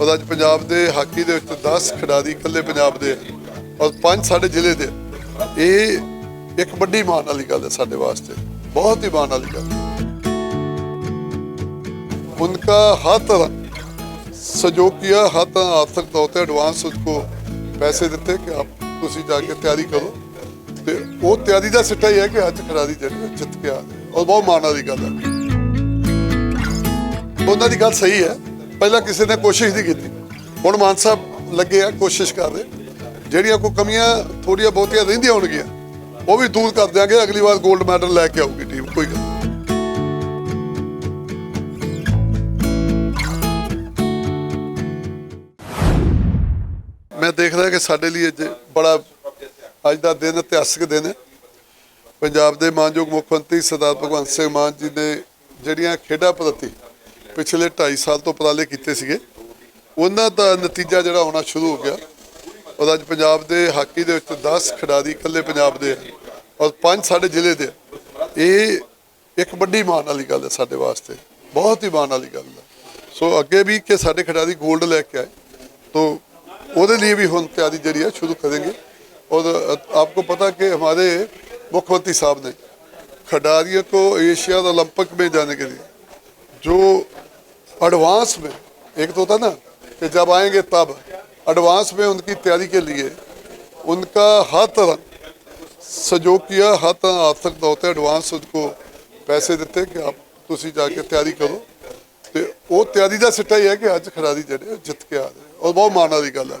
ਔਰ ਅੱਜ ਪੰਜਾਬ ਦੇ ਹਾਕੀ ਦੇ ਵਿੱਚ 10 ਖਿਡਾਰੀ ਇਕੱਲੇ ਪੰਜਾਬ ਦੇ ਔਰ ਪੰਜ ਸਾਡੇ ਜ਼ਿਲ੍ਹੇ ਦੇ ਇਹ ਇੱਕ ਵੱਡੀ ਮਾਣ ਵਾਲੀ ਗੱਲ ਹੈ ਸਾਡੇ ਵਾਸਤੇ। ਬਹੁਤ ਹੀ ਮਾਣ ਵਾਲੀ ਗੱਲ ਉਨ੍ਹਾਂ ਹਰ ਤਰ੍ਹਾਂ ਸਹਿਯੋਗ ਕੀਤਾ ਹਰ ਤਰ੍ਹਾਂ ਆਰਥਿਕ ਤੌਰ ਤੇ ਐਡਵਾਂਸ ਉਸ ਉਸਕੋ ਪੈਸੇ ਦਿੱਤੇ ਕਿ ਆਪ ਤੁਸੀਂ ਜਾ ਕੇ ਤਿਆਰੀ ਕਰੋ। ਤੇ ਉਹ ਤਿਆਰੀ ਦਾ ਸਿੱਟਾ ਹੀ ਹੈ ਕਿ ਅੱਜ ਖਿਡਾਰੀ ਜਿਹੜੇ ਜਿੱਤ ਕੇ ਆ ਔਰ ਬਹੁਤ ਮਾਣ ਵਾਲੀ ਗੱਲ ਹੈ। ਉਹਨਾਂ ਦੀ ਗੱਲ ਸਹੀ ਹੈ। ਪਹਿਲਾਂ ਕਿਸੇ ਨੇ ਕੋਸ਼ਿਸ਼ ਨਹੀਂ ਕੀਤੀ। ਹੁਣ ਮਾਨ ਸਾਹਿਬ ਲੱਗੇ ਆ, ਕੋਸ਼ਿਸ਼ ਕਰ ਰਹੇ। ਜਿਹੜੀਆਂ ਕੋਈ ਕਮੀਆਂ ਥੋੜੀਆਂ ਬਹੁਤੀਆਂ ਰਹਿੰਦੀਆਂ ਹੋਣਗੀਆਂ, ਉਹ ਵੀ ਦੂਰ ਕਰ ਦਿਆਂਗੇ। ਅਗਲੀ ਵਾਰ 골ਡ ਮੈਡਲ ਲੈ ਕੇ ਆਊਗੀ ਟੀਮ ਕੋਈ ਗੱਲ ਮੈਂ ਦੇਖਦਾ ਕਿ ਸਾਡੇ ਲਈ ਅੱਜ ਬੜਾ, ਅੱਜ ਦਾ ਦਿਨ ਇਤਿਹਾਸਕ ਦਿਨ ਹੈ। ਪੰਜਾਬ ਦੇ ਮਾਨਯੋਗ ਮੁੱਖ ਮੰਤਰੀ ਸਰਦਾਰ ਭਗਵੰਤ ਸਿੰਘ ਮਾਨ ਜੀ ਨੇ ਜਿਹੜੀਆਂ ਖੇਡਾਂ ਪ੍ਰਤੀ ਪਿਛਲੇ 2.5 ਸਾਲ ਤੋਂ ਉਪਰਾਲੇ ਕੀਤੇ ਸੀਗੇ। ਉਹਨਾਂ ਦਾ ਨਤੀਜਾ ਜਿਹੜਾ ਹੋਣਾ ਸ਼ੁਰੂ ਹੋ ਗਿਆ। ਔਰ ਅੱਜ ਪੰਜਾਬ ਦੇ ਹਾਕੀ ਦੇ ਵਿੱਚ 10 ਖਿਡਾਰੀ ਇਕੱਲੇ ਪੰਜਾਬ ਦੇ ਔਰ ਪੰਜ ਸਾਡੇ ਜ਼ਿਲ੍ਹੇ ਦੇ ਇਹ ਇੱਕ ਵੱਡੀ ਮਾਣ ਵਾਲੀ ਗੱਲ ਹੈ ਸਾਡੇ ਵਾਸਤੇ। ਬਹੁਤ ਹੀ ਮਾਣ ਵਾਲੀ ਗੱਲ ਹੈ। ਸੋ ਅੱਗੇ ਵੀ ਕਿ ਸਾਡੇ ਖਿਡਾਰੀ 골ਡ ਲੈ ਕੇ ਆਏ। ਤੋਂ ਉਹਦੇ ਲਈ ਵੀ ਹੁਣ ਤਿਆਰੀ ਜਿਹੜੀ ਹੈ ਸ਼ੁਰੂ ਕਰਾਂਗੇ। और आपको ਕਿ ਹਮਾਰੇ ਮੁੱਖ ਮੰਤਰੀ ਸਾਹਿਬ ਨੇ ਖਿਡਾਰੀਆਂ को ਏਸ਼ੀਆ और ओलंपिक में जाने के लिए जो एडवांस में एक तो होता ना कि जब आएंगे तब एडवांस में उनकी तैयारी के लिए उनका हर तरह सहयोग किया हर तरह आर्थिक तौर पर एडवांस उनको पैसे ਦਿੱਤੇ ਕਿ ਆਪ ਤੁਸੀਂ ਜਾ ਕੇ ਤਿਆਰੀ ਕਰੋ ਤੇ ਉਹ ਤਿਆਰੀ ਦਾ ਸਿੱਟਾ ਹੀ ਹੈ ਕਿ ਅੱਜ ਖਿਡਾਰੀ ਜਿਹੜੇ ਆ ਜਿੱਤ ਕੇ ਆ ਰਹੇ ਔਰ ਬਹੁਤ ਮਾਣ ਵਾਲੀ ਗੱਲ ਹੈ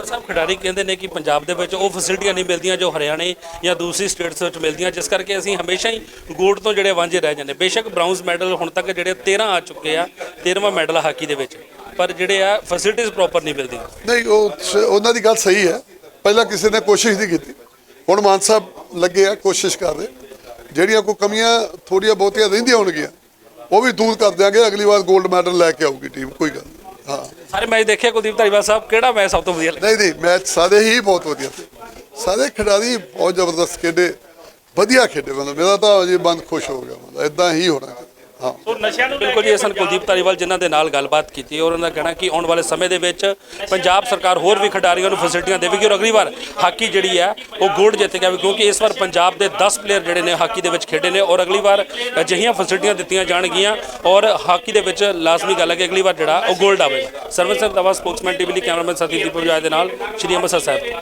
ਡਾਕਟਰ ਸਾਹਿਬ, ਖਿਡਾਰੀ ਕਹਿੰਦੇ ਨੇ ਕਿ ਪੰਜਾਬ ਦੇ ਵਿੱਚ ਉਹ ਫੈਸਿਲਿਟੀਆਂ ਨਹੀਂ ਮਿਲਦੀਆਂ ਜੋ ਹਰਿਆਣੇ ਜਾਂ ਦੂਸਰੀ ਸਟੇਟਸ ਵਿੱਚ ਮਿਲਦੀਆਂ, ਜਿਸ ਕਰਕੇ ਅਸੀਂ ਹਮੇਸ਼ਾ ਹੀ ਗੋਲਡ ਤੋਂ ਜਿਹੜੇ ਵਾਂਝੇ ਰਹਿ ਜਾਂਦੇ। ਬੇਸ਼ੱਕ ਬ੍ਰਾਊਨਜ਼ ਮੈਡਲ ਹੁਣ ਤੱਕ ਜਿਹੜੇ 13 ਆ ਚੁੱਕੇ ਆ 13ਵਾਂ ਮੈਡਲ ਹਾਕੀ ਦੇ ਵਿੱਚ। ਪਰ ਜਿਹੜੇ ਆ ਫੈਸਿਲਿਟੀਆਂ ਪ੍ਰੋਪਰ ਨਹੀਂ ਮਿਲਦੀਆਂ। ਨਹੀਂ, ਉਹ ਉਹਨਾਂ ਦੀ ਗੱਲ ਸਹੀ ਹੈ। ਪਹਿਲਾਂ ਕਿਸੇ ਨੇ ਕੋਸ਼ਿਸ਼ ਨਹੀਂ ਕੀਤੀ। ਹੁਣ ਮਾਨ ਸਾਹਿਬ ਲੱਗੇ ਆ, ਕੋਸ਼ਿਸ਼ ਕਰ ਰਹੇ। ਜਿਹੜੀਆਂ ਕੋਈ ਕਮੀਆਂ ਥੋੜੀਆਂ ਬਹੁਤੀਆਂ ਰਹਿੰਦੀਆਂ ਹੋਣਗੀਆਂ, ਉਹ ਵੀ ਦੂਰ ਕਰ ਦਿਆਂਗੇ। ਅਗਲੀ ਵਾਰ 골ਡ ਮੈਡਲ ਲੈ ਕੇ ਆਊਗੀ ਟੀਮ ਕੋਈ ਗੱਲ ਨਹੀਂ। ਹਾਂ। ਸਾਰੇ ਮੈਚ ਦੇਖਿਆ ਕੁਲਦੀਪ ਧਾਰੀਵਾਲ ਸਾਹਿਬ, ਕਿਹੜਾ ਮੈਚ ਸਭ ਤੋਂ ਵਧੀਆ ਲੱਗਿਆ? ਨਹੀਂ ਨਹੀਂ, ਮੈਚ ਸਾਰੇ ਹੀ ਬਹੁਤ ਵਧੀਆ ਸਾਰੇ ਖਿਡਾਰੀ ਬਹੁਤ ਜ਼ਬਰਦਸਤ ਖੇਡੇ, ਵਧੀਆ ਖੇਡੇ, ਮਤਲਬ ਮੇਰਾ ਤਾਂ ਅਜੇ ਮਨ ਖੁਸ਼ ਹੋ ਗਿਆ, ਮਤਲਬ ਇਦਾਂ ਹੀ ਹੋਣਾ ਸੋ ਨਸ਼ਿਆਂ ਨੂੰ ਬਿਲਕੁਲ ਜੀ ਇਹ ਸਨ ਕੁਲਦੀਪ ਧਾਰੀਵਾਲ ਜਿਨ੍ਹਾਂ ਦੇ ਨਾਲ ਗੱਲਬਾਤ ਕੀਤੀ ਔਰ ਉਹਨਾਂ ਦਾ ਕਹਿਣਾ ਕਿ ਆਉਣ ਵਾਲੇ ਸਮੇਂ ਦੇ ਵਿੱਚ ਪੰਜਾਬ ਸਰਕਾਰ ਹੋਰ ਵੀ ਖਿਡਾਰੀਆਂ ਨੂੰ ਫੈਸਿਲਿਟੀਆਂ ਦੇਵੇਗੀ ਔਰ ਅਗਲੀ ਵਾਰ ਹਾਕੀ ਜਿਹੜੀ ਹੈ ਉਹ ਗੋਲਡ ਜਿੱਤ ਕੇ ਆਵੇ ਕਿਉਂਕਿ ਇਸ ਵਾਰ ਪੰਜਾਬ ਦੇ 10 ਪਲੇਅਰ ਜਿਹੜੇ ਨੇ ਹਾਕੀ ਦੇ ਵਿੱਚ ਖੇਡੇ ਨੇ ਔਰ ਅਗਲੀ ਵਾਰ ਅਜਿਹੀਆਂ ਫੈਸਿਲਿਟੀਆਂ ਦਿੱਤੀਆਂ ਜਾਣਗੀਆਂ ਔਰ ਹਾਕੀ ਦੇ ਵਿੱਚ ਲਾਜ਼ਮੀ ਗੱਲ ਹੈ ਕਿ ਅਗਲੀ ਵਾਰ ਜਿਹੜਾ ਉਹ ਗੋਲਡ ਆਵੇਗਾ। ਸਰਵਨ ਸਿੰਘ ਦਵਾ ਸਪੋਕਸਮੈਨ ਟੀਵੀ ਲਈ ਕੈਮਰਾਮੈਨ ਸਾਥੀ ਦੀਪਕ ਜੋਇਆ ਦੇ ਨਾਲ ਸ਼੍ਰੀ ਅੰਮ੍ਰਿਤਸਰ ਸਾਹਿਬ।